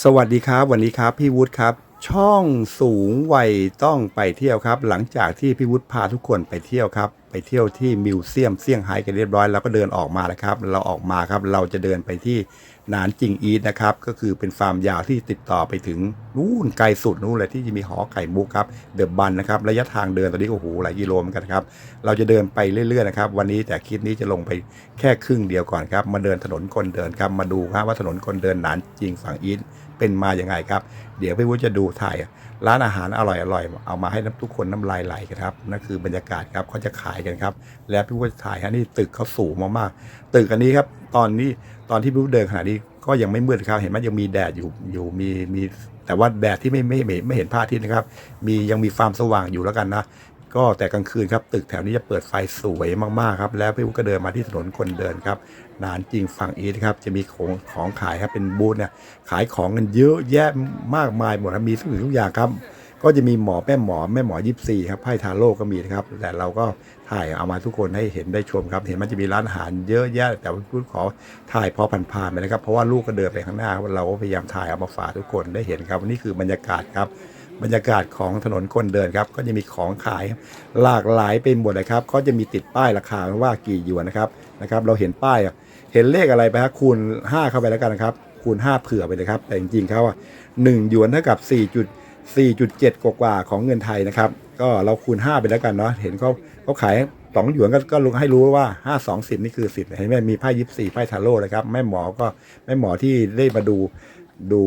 สวัสดีครับ วันนี้ครับพี่วุฒิครับ ช่องสูงวัยต้องไปเที่ยวครับ หลังจากที่พี่วุฒิพาทุกคนไปเที่ยวครับ ไปเที่ยวที่มิวเซียมเซี่ยงไฮ้กันเรียบร้อยแล้วก็เดินออกมาแล้วครับ เราออกมาครับ เราจะเดินไปที่ หนานจิงอีทนะครับ ก็คือเป็นฟาร์มยาวที่ติดต่อไปถึงนู่นไกลสุดนู่นเลยที่จะมีหอไข่มุกครับเดอะบันนะครับระยะทางเดินตอนนี้ก็โอ้โหหลายกิโลเหมือนกันครับเราจะเดินไปเรื่อยๆนะครับวันนี้แต่คลิปนี้จะลงไปแค่ครึ่งเดียวก่อนครับมาเดินถนนคนเดินครับมาดูครับว่าถนนคนเดินหนานจิงฝั่งอีท เป็นมาอย่างไงครับ เดี๋ยวพี่วุฒิจะดูถ่ายร้านอาหารอร่อยอร่อยๆเอามาให้ทุกคนน้ำลายไหลกันครับนั่นคือบรรยากาศครับเขาจะขายกันครับ แล้วพี่วุฒิถ่ายฮะนี่ตึกเขาสูงมากๆตึกอันนี้ครับ ตอนนี้ตอนที่พี่วุฒิเดินขนาดนี้ก็ยังไม่มืดครับเห็นไหมยังมีแดดอยู่อยู่มีมีแต่ว่าแดดที่ไม่ไม่ไม่ไม่เห็นพระอาทิตย์นะครับ มียังมีความสว่างอยู่แล้วกันนะ ก็แต่กลางคืนครับตึกแถวนี้จะเปิดไฟสวยมากๆครับแล้วพี่วุฒก็เดินมาที่ถนนคนเดินครับนานจริงฝั่งอีทครับจะมีของของขายครับเป็นบูธเนี่ยขายของกันเยอะแยะมากมายหมดมีทุกสิ่งทุกอย่างครับ ก็จะมีหมอแม่หมอแม่หมอยิปซีครับไพ่ทาโร่ก็มีนะครับแต่เราก็ถ่ายเอามาทุกคนให้เห็นได้ชมครับ เห็นมันจะมีร้านอาหารเยอะแยะ แต่ว่าพูดขอถ่ายพอผ่านๆไปนะครับ เพราะว่าลูกก็เดินไปข้างหน้าเราก็พยายามถ่ายเอามาฝากทุกคนได้เห็นครับนี่คือบรรยากาศครับ บรรยากาศของถนนคนเดินครับ ก็จะมีของขายหลากหลายไปหมดเลยครับก็จะมีติดป้ายราคาว่ากี่หยวนนะครับนะครับ เราเห็นป้ายเห็นเลขอะไรไปครับคูณ 5 เข้าไปแล้วกันนะครับคูณ 5 เผื่อไปเลยครับ แต่จริงๆเขาอะ1หยวนเท่ากับ 4.4.7 กว่าๆของเงินไทยนะครับ ก็เราคูณ 5 ไปแล้วกันเนาะเห็นเขาเขาขายสองหยวนก็ก็ลงให้รู้ว่า5 2 10นี่คือ10เห็นไหมมีไพ่ยิปซีไพ่ทาโร่นะครับแม่หมอก็แม่หมอที่ได้มาดูดู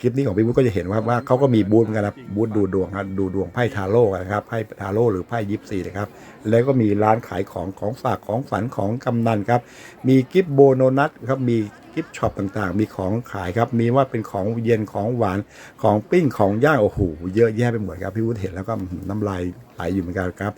คลิปนี้ของพี่วุฒิก็จะเห็นว่าว่าเขาก็มีบูธเหมือนกันนะบูธดูดวงครับดูดวงไพ่ทาโร่กันะครับไพ่ทาโร่หรือไพ่ยิปซีนะครับ แล้วก็มีร้านขายของของฝากของฝันของกำนันครับ มีกิฟต์โบโนนัทครับมีกิฟต์ช็อปต่างๆ มีของขายครับ มีว่าเป็นของเย็นของหวานของปิ้งของย่างโอ้โหเยอะแยะไปหมดครับพี่วุฒิเห็นแล้วก็น้ำลายไหลอยู่เหมือนกันครับ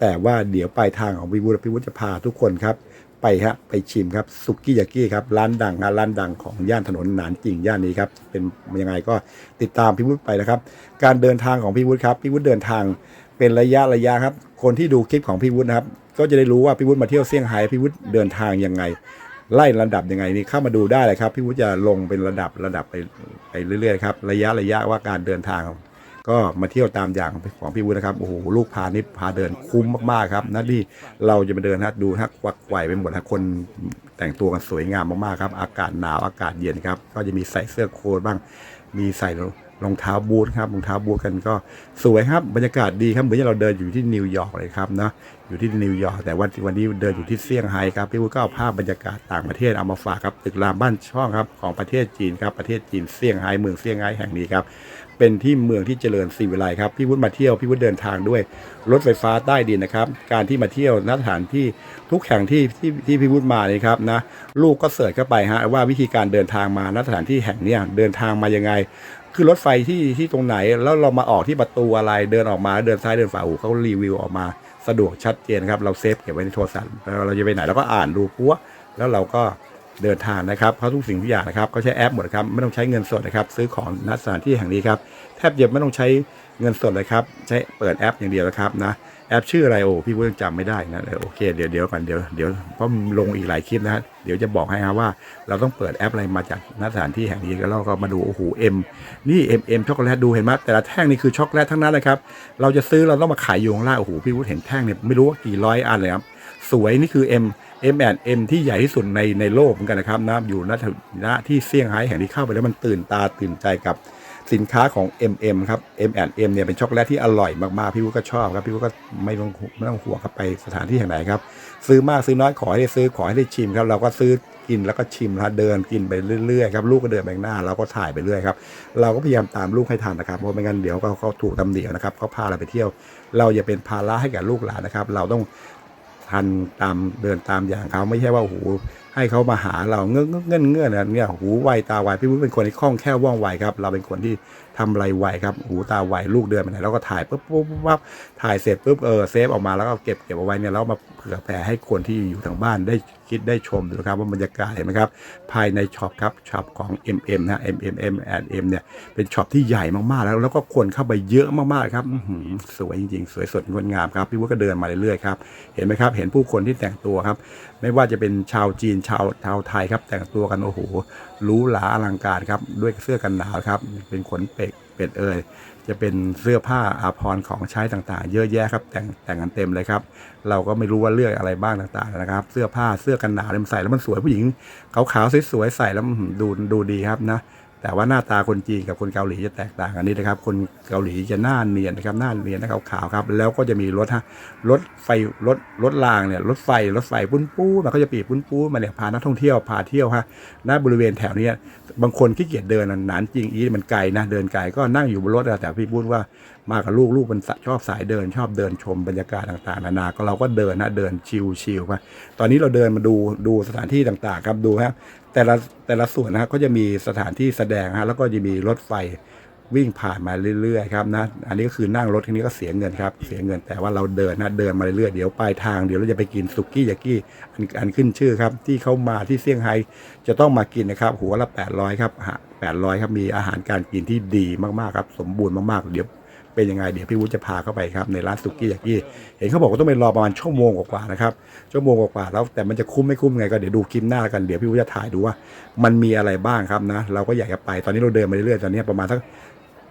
แต่ว่าเดี๋ยวปลายทางของพี่วุฒิพี่วุฒิจะพาทุกคนครับ ไปฮะไปชิมครับสุกี้ยากิครับร้านดังนะร้านดังของย่านถนนหนานจริงย่านนี้ครับเป็นยังไงก็ติดตามพี่วุฒิไปนะครับ การเดินทางของพี่วุฒิครับพี่วุฒิเดินทางเป็นระยะระยะครับ คนที่ดูคลิปของพี่วุฒินะครับ ก็จะได้รู้ว่าพี่วุฒิมาเที่ยวเซี่ยงไฮ้พี่วุฒิเดินทางยังไง ไล่ระดับยังไงนี่เข้ามาดูได้เลยครับพี่วุฒิจะลงเป็นระดับระดับไปไปเรื่อยๆครับระยะระยะว่าการเดินทาง ก็มาเที่ยวตามอย่างของพี่วุฒินะครับโอ้โหลูกพานี่พาเดินคุ้มมากๆครับนั่นที่เราจะมาเดินฮะดูฮะควักไกวไปหมดฮะคนแต่งตัวกันสวยงามมากๆครับ อากาศหนาวอากาศเย็นครับ ก็จะมีใส่เสื้อโค้ทบ้าง มีใส่ รองเท้าบูทครับรองเท้าบูทกันก็สวยครับบรรยากาศดีครับเหมือนที่เราเดินอยู่ที่นิวยอร์กเลยครับนะอยู่ที่นิวยอร์กแต่วันวันนี้เดินอยู่ที่เซี่ยงไฮ้ครับพี่วุฒิก็เอาภาพบรรยากาศต่างประเทศเอามาฝากครับตึกรามบ้านช่องครับของประเทศจีนครับประเทศจีนเซี่ยงไฮ้เมืองเซี่ยงไฮ้แห่งนี้ครับเป็นที่เมืองที่เจริญสีวิไลครับพี่วุฒิมาเที่ยวพี่วุฒิเดินทางด้วยรถไฟฟ้าใต้ดินนะครับการที่มาเที่ยวณสถานที่ทุกแห่งที่ที่ที่พี่วุฒิมานี่ครับนะลูกก็เสิร์ชเข้าไปฮะว่าวิธีการเดินทางมาณสถานที่แห่งเนี้ยเดินทางมายังไง คือรถไฟที่ที่ตรงไหน แล้วเรามาออกที่ประตูอะไรเดินออกมาเดินซ้ายเดินขวาเขารีวิวออกมาสะดวกชัดเจนครับ เราเซฟเก็บไว้ในโทรศัพท์แล้วเราจะไปไหนเราก็อ่านดูปั๊วแล้วเราก็เดินทางนะครับเพราะทุกสิ่งทุกอย่างนะครับเขาใช้แอปหมดครับไม่ต้องใช้เงินสดนะครับซื้อของณสถานที่แห่งนี้ครับแทบจะไม่ต้องใช้เงินสดเลยครับใช้เปิดแอปอย่างเดียวนะครับนะ แอปชื่ออะไรโอ้พี่พูดยังจำไม่ได้นะเออโอเคเดี๋ยวเดี๋ยวก่อนเดี๋ยวเดี๋ยวเพราะลงอีกหลายคลิปนะฮะเดี๋ยวจะบอกให้ครับว่า เราต้องเปิดแอปอะไรมาจากณสถานที่แห่งนี้แล้วเราก็มาดูโอ้โหเอ็มนี่เอ็มเอ็มช็อกโกแลตดูเห็นไหมแต่ละแท่งนี่คือช็อกโกแลตทั้งนั้นเลยครับเราจะซื้อเราต้องมาขายอยู่ข้างล่างโอ้โหพี่พูดเห็นแท่งเนี่ยไม่รู้ว่ากี่ร้อยอันเลยครับสวยนี่คือ M M and M ที่ใหญ่ที่สุดในในโลกเหมือนกันนะครับนะอยู่ณณที่เซี่ยงไฮ้แห่งนี้เข้าไปแล้วมันตื่นตาตื่นใจกับ สินค้าของ M M ครับ M&M เนี่ยเป็นช็อกโกแลตที่อร่อยมากๆ พี่วุฒิก็ชอบครับ พี่วุฒิก็ไม่ต้องไม่ต้องห่วงครับไปสถานที่แห่งไหนครับ ซื้อมากซื้อน้อยขอให้ได้ซื้อขอให้ได้ชิมครับเราก็ซื้อกินแล้วก็ชิมนะเดินกินไปเรื่อยๆครับลูกก็เดินไปหน้าเราก็ถ่ายไปเรื่อยครับเราก็พยายามตามลูกให้ทันนะครับเพราะไม่งั้นเดี๋ยวเขาเขาถูกตำหนินะครับเขาพาเราไปเที่ยว เราอย่าเป็นภาระให้กับลูกหลานนะครับ เราต้องทันตามเดินตามอย่างเขาไม่ใช่ว่าโอ้โห ให้เขามาหาเราเงื่อนเงื่อนเงื่อนเนี่ยหูไวตาไวพี่วุฒิเป็นคนที่คล่องแคล่วว่องไวครับ เราเป็นคนที่ทำอะไรไวครับ หูตาไวลูกเดินไปไหนเราก็ถ่ายปุ๊บปุ๊บปุ๊บปั๊บถ่ายเสร็จปุ๊บเออเซฟออกมาแล้วก็เก็บเก็บเอาไว้เนี่ยแล้วมาเผื่อแผ่ให้คนที่อยู่ทางบ้านได้คิดได้ชมดูครับว่าบรรยากาศเห็นไหมครับ ภายในช็อปครับช็อปของ MM นะ MMM and M เนี่ยเป็นช็อปที่ใหญ่มากๆ แล้วแล้วก็คนเข้าไปเยอะมากๆครับหือสวยจริงๆ สวยสดงดงามครับพี่วุฒิก็เดินมาเรื่อยๆครับเห็นไหมครับเห็นผู้คนที่แต่งตัวครับไม่ว่าจะเป็นชาวจีนชาวชาวไทยครับ แต่งตัวกันโอ้โหรูหราอลังการครับ ด้วยเสื้อกันหนาวครับ เป็นขนเป็ดเป็ดเอ่ยจะเป็นเสื้อผ้าอาภรณ์ของใช้ต่างๆ เยอะแยะครับ แต่งแต่งกันเต็มเลยครับ เราก็ไม่รู้ว่าเลือกอะไรบ้างต่างๆนะครับ เสื้อผ้าเสื้อกันหนาวเนี่ยมันใส่แล้วมันสวยผู้หญิงขาวๆสวยๆใส่แล้วดูดูดีครับนะ แต่ว่าหน้าตาคนจีนกับคนเกาหลีจะแตกต่างกันนิดนะครับ คนเกาหลีจะหน้าเนียนนะครับหน้าเนียนนะขาวๆครับ แล้วก็จะมีรถฮะรถไฟรถรถรางเนี่ยรถไฟรถไฟปุ้นปู้มันก็จะปีกปุ้นปู้มาเนี่ยพานักท่องเที่ยวพาเที่ยวฮะหน้าบริเวณแถวนี้บางคนขี้เกียจเดินนะหนานจริงอีมันไกลนะเดินไกลก็นั่งอยู่บนรถแต่พี่พูดว่ามากับลูกลูกมันชอบสายเดิน ชอบเดินชมบรรยากาศต่างๆนานาก็เราก็เดินนะเดินชิลๆมาตอนนี้เราเดินมาดูดูสถานที่ต่างๆครับดูฮะ แต่ละแต่ละส่วนนะครับก็จะมีสถานที่แสดงฮะแล้วก็จะมีรถไฟวิ่งผ่านมาเรื่อยๆครับนะอันนี้ก็คือนั่งรถทีนี้ก็เสียเงินครับเสียเงินแต่ว่าเราเดินนะเดินมาเรื่อยๆเดี๋ยวปลายทางเดี๋ยวเราจะไปกินสุกี้ยากิอันอันขึ้นชื่อครับ ที่เขามาที่เซี่ยงไฮ้จะต้องมากินนะครับ หัวละ800ครับแปดร้อยครับมีอาหารการกินที่ดีมากๆครับ สมบูรณ์มากๆเดี๋ยว เป็นยังไงเดี๋ยวพี่วุฒิจะพาเข้าไปครับในร้านสุกี้ยากิเห็นเขาบอกว่าต้องไปรอประมาณชั่วโมงกว่าๆนะครับชั่วโมงกว่าๆแล้วแต่มันจะคุ้มไม่คุ้มไงก็เดี๋ยวดูคลิปหน้ากันเดี๋ยวพี่วุฒิจะถ่ายดูว่า มันมีอะไรบ้างครับนะเราก็อยากจะไปตอนนี้เราเดินมาเรื่อยๆตอนนี้ประมาณสัก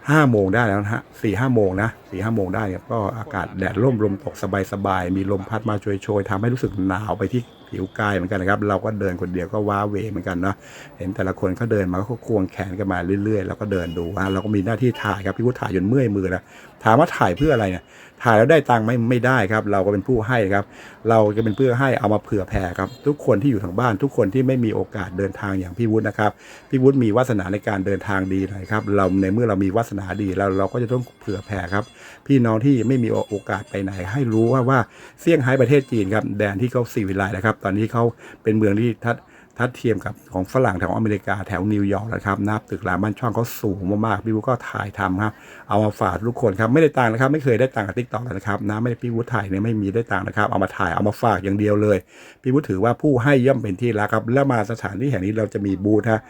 ห้าโมงได้แล้วนะฮะสี่ห้าโมงนะสี่ห้าโมงได้ครับก็อากาศแดดร่มลมตกสบายๆมีลมพัดมาโชยๆทำให้รู้สึกหนาวไปที่ ผิวกายเหมือนกันนะครับ เราก็เดินคนเดียวก็ว้าเวเหมือนกันเนาะเห็นแต่ละคนเขาเดินมาก็ควงแขนกันมาเรื่อยๆแล้วก็เดินดูว่าเราก็มีหน้าที่ถ่ายครับพี่วุฒิถ่ายจนเมื่อยมือแล้วถามว่าถ่ายเพื่ออะไรเนี่ยถ่ายแล้วได้ตังค์ไหม่ไม่ได้ครับ เราก็เป็นผู้ให้ครับ เราจะเป็นเพื่อให้เอามาเผื่อแผ่ครับ ทุกคนที่อยู่ทางบ้าน ทุกคนที่ไม่มีโอกาสเดินทางอย่างพี่วุฒินะครับพี่วุฒิมีวาสนาในการเดินทางดีหน่อยครับเราในเมื่อเรามีวาสนาดีเราเราก็จะต้องเผื่อแผ่ครับ พี่น้องที่ไม่มีโอกาสไปไหน ให้รู้ว่าว่าเซี่ยงไฮ้ประเทศจีนครับแดนที่เขาสีวิไลนะครับตอนนี้เขาเป็นเมืองที่ทัดทัดเทียมกับของฝรั่งแถวอเมริกาแถวนิวยอร์กนะครับนับตึกรามบ้านช่องเขาสูงมากๆพี่วุฒิก็ถ่ายทำครับ เอามาฝากทุกคนครับไม่ได้ตังค์นะครับ ไม่เคยได้ตังค์กับทิกตอกนะครับนะไม่ได้พี่วุฒิถ่ายเนี่ยไม่มีได้ตังค์นะครับเอามาถ่ายเอามาฝากอย่างเดียวเลยพี่วุฒิถือว่าผู้ให้ย่อมเป็นที่รักครับ แล้วมาสถานที่แห่งนี้เราจะมีบูธฮะ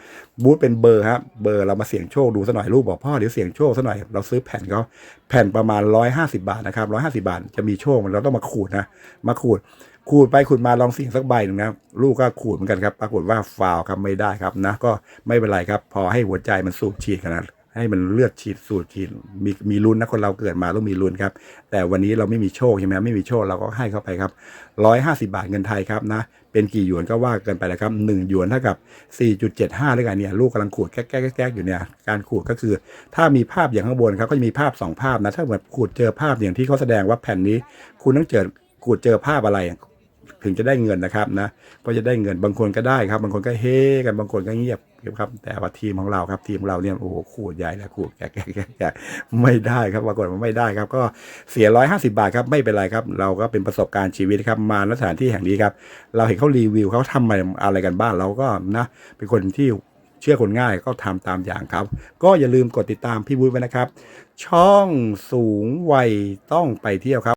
บูธเป็นเบอร์ครับเบอร์เรามาเสี่ยงโชคดูสักหน่อยลูกบอกพ่อเดี๋ยวเสี่ยงโชคสักหน่อยเราซื้อแผ่นเขาแผ่นประมาณ 150 บาทนะครับ150 บาทจะมีโชคเราต้องมาขูดนะมาขูด ขูดไปขูดมาลองเสี่ยงสักใบหนึ่งนะลูกก็ขูดเหมือนกันครับ ปรากฏว่าฟาวครับไม่ได้ครับนะ ก็ไม่เป็นไรครับ พอให้หัวใจมันสูบฉีดกันนะให้มันเลือดฉีดสูดฉีดมีมีลุ้นนะคนเราเกิดมาต้องมีลุ้นครับ แต่วันนี้เราไม่มีโชคใช่ไหมไม่มีโชคเราก็ให้เข้าไปครับร้อยห้าสิบาทเงินไทยครับนะ เป็นกี่หยวนก็ว่าเกินไปแล้วครับหนึ่งหยวนเท่ากับ4.75ด้วยกันเนี่ยลูกกำลังขูดแก๊กแก๊กแก๊กอยู่เนี่ยการขูดก็คือ ถ้ามีภาพอย่างข้างบนครับก็จะมีภาพสองภาพนะถ้าแบบขูดเจอภาพอย่างที่เขาแสดงว่าแผ่นนี้ คุณต้องเจอขูดเจอภาพอะไร ถึงจะได้เงินนะครับนะก็จะได้เงินบางคนก็ได้ครับ บางคนก็เฮกันบางคนก็เงียบครับ แต่ว่าทีมของเราครับ ทีมเราเนี่ยโอ้โหขูดใหญ่แล้วขูดแกะแกะแกะไม่ได้ครับปรากฏว่าไม่ได้ครับ ก็เสียร้อยห้าสิบาทครับไม่เป็นไรครับ เราก็เป็นประสบการณ์ชีวิตครับมาณสถานที่แห่งนี้ครับ เราเห็นเขารีวิวเขาทำอะไรกันบ้างเราก็นะ เป็นคนที่เชื่อคนง่ายก็ทำตามอย่างครับ ก็อย่าลืมกดติดตามพี่วุฒิไว้นะครับ ช่องสูงวัยต้องไปเที่ยวครับ